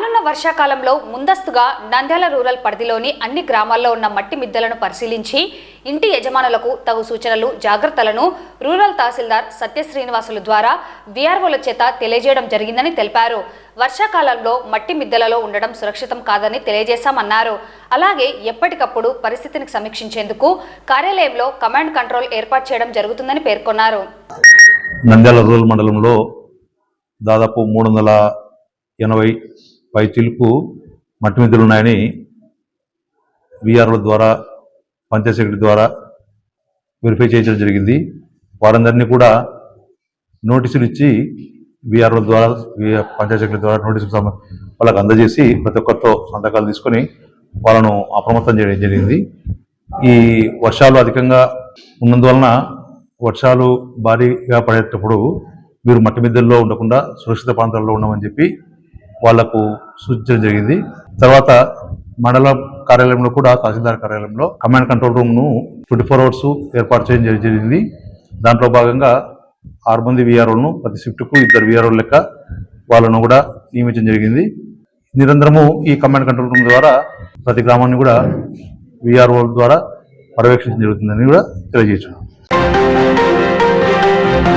వర్షాకాలంలో ముందస్తుగా నంద్యాల రూరల్ పరిధిలోని అన్ని గ్రామాల్లో ఉన్న మట్టి మిద్దెలను పరిశీలించి ఇంటి యజమానులకు తగు సూచనలు జాగ్రత్తలను రూరల్ తహసీల్దార్ సత్య శ్రీనివాసులు ద్వారా విఆర్ఓల చేత తెలియజేయడం జరిగిందని తెలిపారు. వర్షాకాలంలో మట్టి మిద్దెలలో ఉండడం సురక్షితం కాదని తెలియజేశామన్నారు. అలాగే ఎప్పటికప్పుడు పరిస్థితిని సమీక్షించేందుకు కార్యాలయంలో కమాండ్ కంట్రోల్ ఏర్పాటు చేయడం జరుగుతుందని పేర్కొన్నారు. నంద్యాల రూరల్ మండలంలో దాదాపు మూడు వందల ఎనభై పైచిలుకు మట్టి మిద్దెలు ఉన్నాయని విఆర్ఓ ద్వారా పంచాయత్ సెక్రటరీ ద్వారా వెరిఫై చేయించడం జరిగింది. వారందరినీ కూడా నోటీసులు ఇచ్చి విఆర్ఓ ద్వారా పంచాయత్ సెక్రటరీ ద్వారా నోటీసులు వాళ్ళకి అందజేసి ప్రతి ఒక్కరితో సంతకాలు తీసుకొని వాళ్ళను అప్రమత్తం చేయడం జరిగింది. ఈ వర్షాలు అధికంగా ఉన్నందువలన వర్షాలు భారీగా పడేటప్పుడు మీరు మట్టి మిద్దెల్లో ఉండకుండా సురక్షిత ప్రాంతాల్లో ఉండమని చెప్పి వాళ్ళకు సూచించడం జరిగింది. తర్వాత మండల కార్యాలయంలో కూడా తహసీల్దార్ కార్యాలయంలో కమాండ్ కంట్రోల్ రూమ్ను ట్వంటీ ఫోర్ అవర్స్ ఏర్పాటు చేయడం జరిగింది. దాంట్లో భాగంగా ఆరు మంది విఆర్ఓలను ప్రతి షిఫ్ట్కు ఇద్దరు విఆర్ఓ లెక్క వాళ్ళను కూడా నియమించడం జరిగింది. నిరంతరము ఈ కమాండ్ కంట్రోల్ రూమ్ ద్వారా ప్రతి గ్రామాన్ని కూడా విఆర్ఓ ద్వారా పర్యవేక్షించడం జరుగుతుందని కూడా తెలియజేస్తున్నాం.